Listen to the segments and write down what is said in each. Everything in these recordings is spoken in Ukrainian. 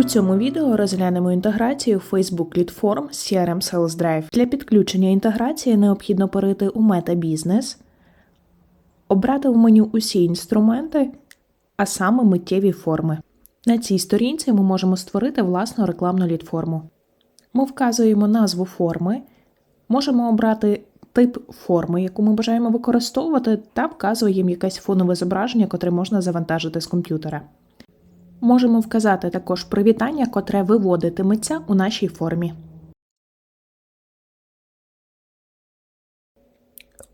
У цьому відео розглянемо інтеграцію Facebook Lead Form з CRM Sales Drive. Для підключення інтеграції необхідно перейти у Meta Business, обрати в меню усі інструменти, а саме миттєві форми. На цій сторінці ми можемо створити власну рекламну лід-форму. Ми вказуємо назву форми, можемо обрати тип форми, яку ми бажаємо використовувати, та вказуємо якесь фонове зображення, котре можна завантажити з комп'ютера. Можемо вказати також привітання, котре виводитиметься у нашій формі.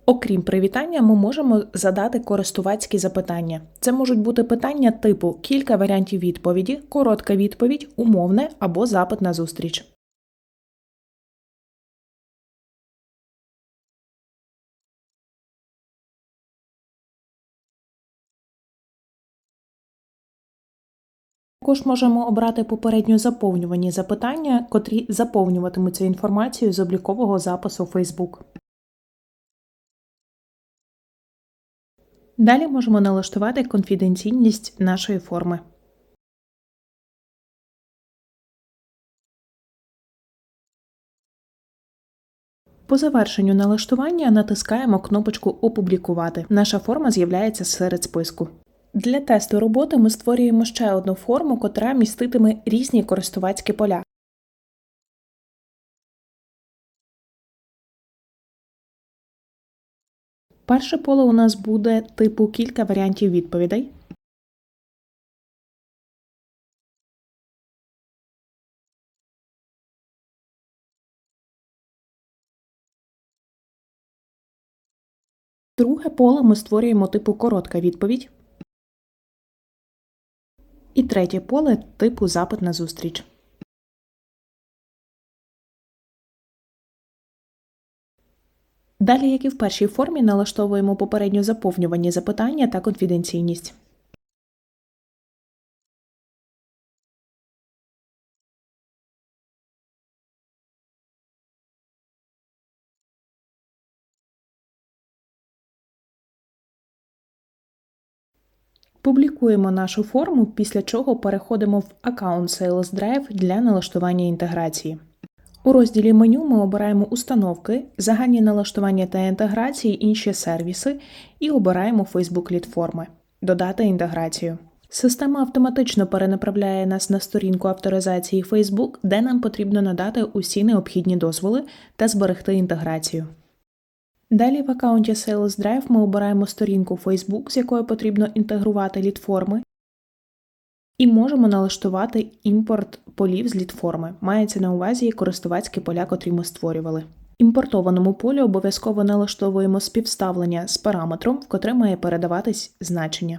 Окрім привітання, ми можемо задати користувацькі запитання. Це можуть бути питання типу кілька варіантів відповіді, коротка відповідь, умовне або запит на зустріч. Також можемо обрати попередньо заповнювані запитання, котрі заповнюватимуться інформацією з облікового запису Facebook. Далі можемо налаштувати конфіденційність нашої форми. По завершенню налаштування натискаємо кнопочку Опублікувати. Наша форма з'являється серед списку. Для тесту роботи ми створюємо ще одну форму, котра міститиме різні користувацькі поля. Перше поле у нас буде типу кілька варіантів відповідей. Друге поле ми створюємо типу коротка відповідь. І третє поле типу запит на зустріч. Далі, як і в першій формі, налаштовуємо попередньо заповнювані запитання та конфіденційність. Публікуємо нашу форму, після чого переходимо в Account Sales Drive для налаштування інтеграції. У розділі меню ми обираємо установки, загальні налаштування та інтеграції, інші сервіси і обираємо Facebook Lead форми Додати інтеграцію. Система автоматично перенаправляє нас на сторінку авторизації Facebook, де нам потрібно надати усі необхідні дозволи та зберегти інтеграцію. Далі в аккаунті Sales Drive ми обираємо сторінку Facebook, з якою потрібно інтегрувати лідформи, і можемо налаштувати імпорт полів з лідформи. Мається на увазі користувацькі поля, котрі ми створювали. Імпортованому полі обов'язково налаштовуємо співставлення з параметром, в котре має передаватись значення.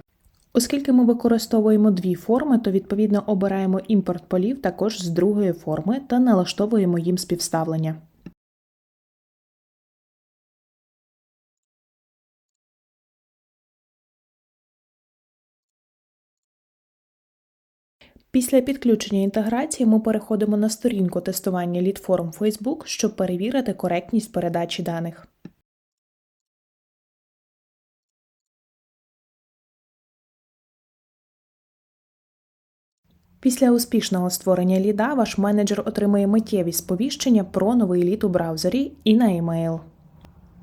Оскільки ми використовуємо дві форми, то відповідно обираємо імпорт полів також з другої форми та налаштовуємо їм співставлення. Після підключення інтеграції ми переходимо на сторінку тестування лідформ Facebook, щоб перевірити коректність передачі даних. Після успішного створення ліда ваш менеджер отримає миттєві сповіщення про новий лід у браузері і на емейл.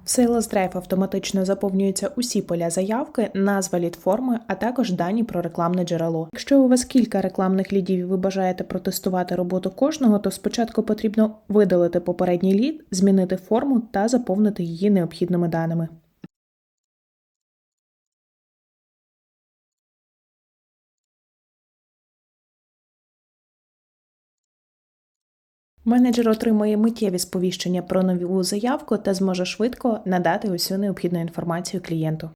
В Sales Drive автоматично заповнюються усі поля заявки, назва лідформи, а також дані про рекламне джерело. Якщо у вас кілька рекламних лідів і ви бажаєте протестувати роботу кожного, то спочатку потрібно видалити попередній лід, змінити форму та заповнити її необхідними даними. Менеджер отримує миттєві сповіщення про нову заявку та зможе швидко надати усю необхідну інформацію клієнту.